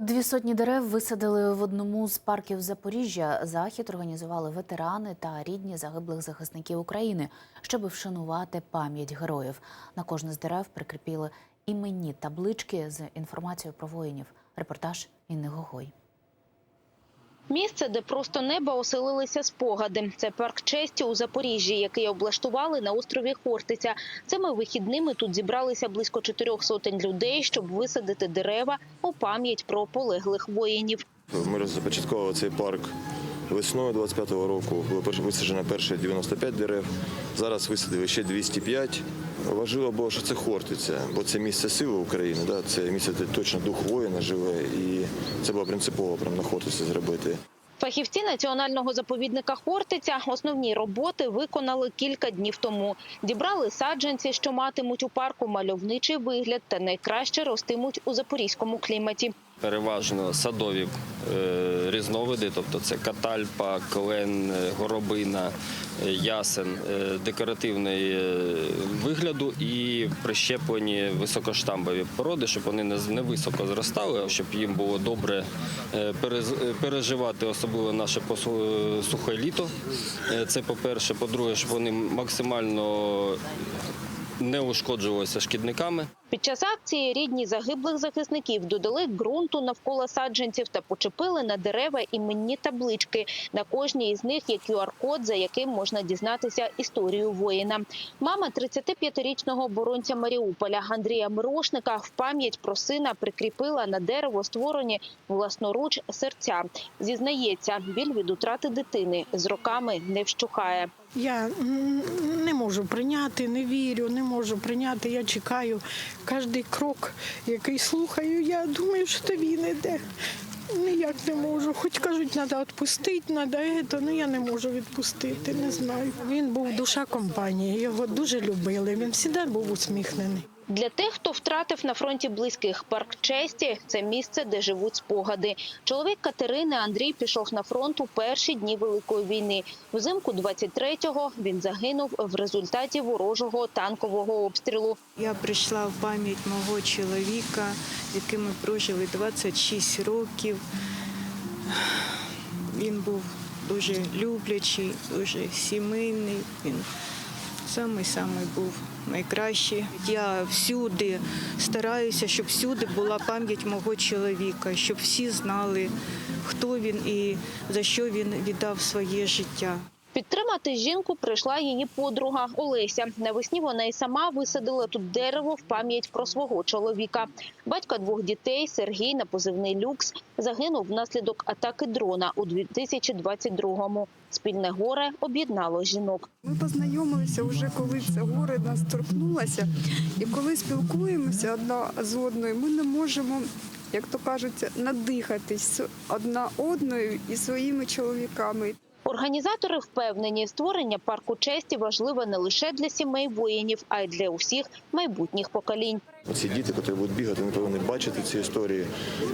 Дві сотні дерев висадили в одному з парків Запоріжжя. Захід організували ветерани та рідні загиблих захисників України, щоб вшанувати пам'ять героїв. На кожне з дерев прикріпили іменні таблички з інформацією про воїнів. Репортаж Інни Гогой. Місце, де просто неба оселилися спогади. Це парк честі у Запоріжжі, який облаштували на острові Хортиця. Цими вихідними тут зібралися близько чотирьох сотень людей, щоб висадити дерева у пам'ять про полеглих воїнів. Ми започатковували цей парк весною 25-го року. Було висаджено перші 95 дерев. Зараз висадили ще 205. Важливо було, що це Хортиця, бо це місце сили України. Да? Це місце, де точно дух воїна живе. І це було принципово прямо на Хортиці зробити. Фахівці національного заповідника Хортиця основні роботи виконали кілька днів тому. Дібрали саджанці, що матимуть у парку мальовничий вигляд та найкраще ростимуть у запорізькому кліматі. Переважно садові е, різновиди, тобто це катальпа, клен, е, горобина, е, ясен декоративної е, вигляду і прищеплені високоштамбові породи, щоб вони не високо зростали, а щоб їм було добре переживати, особливо наше сухе літо. Це по-перше. По-друге, щоб вони максимально не ушкоджувалися шкідниками. Під час акції рідні загиблих захисників додали ґрунту навколо саджанців та почепили на дерева іменні таблички. На кожній із них є QR-код, за яким можна дізнатися історію воїна. Мама 35-річного оборонця Маріуполя Андрія Мирошника в пам'ять про сина прикріпила на дерево створені власноруч серця. Зізнається, біль від утрати дитини з роками не вщухає. Я не можу прийняти, не вірю, не можу прийняти. Я чекаю кожен крок, який слухаю. Я думаю, що то він іде. Ніяк не можу. Хоч кажуть, треба відпустити, треба це, ну я не можу відпустити, не знаю. Він був душа компанії, його дуже любили. Він завжди був усміхнений. Для тих, хто втратив на фронті близьких парк честі, це місце, де живуть спогади. Чоловік Катерини Андрій пішов на фронт у перші дні великої війни. Взимку 23-го він загинув в результаті ворожого танкового обстрілу. Я прийшла в пам'ять мого чоловіка, з яким ми прожили 26 років. Він був дуже люблячий, дуже сімейний. Він самий-самий був найкращий. Я всюди стараюся, щоб всюди була пам'ять мого чоловіка, щоб всі знали, хто він і за що він віддав своє життя. Підтримати жінку прийшла її подруга Олеся. Навесні вона і сама висадила тут дерево в пам'ять про свого чоловіка. Батька двох дітей Сергій на позивний люкс загинув внаслідок атаки дрона у 2022-му. Спільне горе об'єднало жінок. Ми познайомилися вже коли це горе нас торкнулося. І коли спілкуємося одна з одною, ми не можемо, як то кажуть, надихатись одна одною і своїми чоловіками. Організатори впевнені, створення парку честі важливе не лише для сімей воїнів, а й для усіх майбутніх поколінь. Ці діти, які будуть бігати, вони повинні бачити ці історії,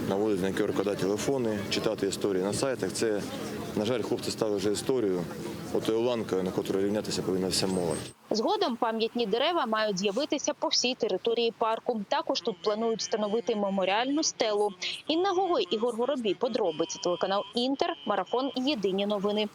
наводити на QR-кода телефони, читати історії на сайтах. Це, на жаль, хлопці стали вже історією, отою ланкою, на котру рівнятися повинна вся молодь. Згодом пам'ятні дерева мають з'явитися по всій території парку. Також тут планують встановити меморіальну стелу. Інна Гогой, Ігор Горобій, подробиці телеканал Інтер, марафон Єдині новини.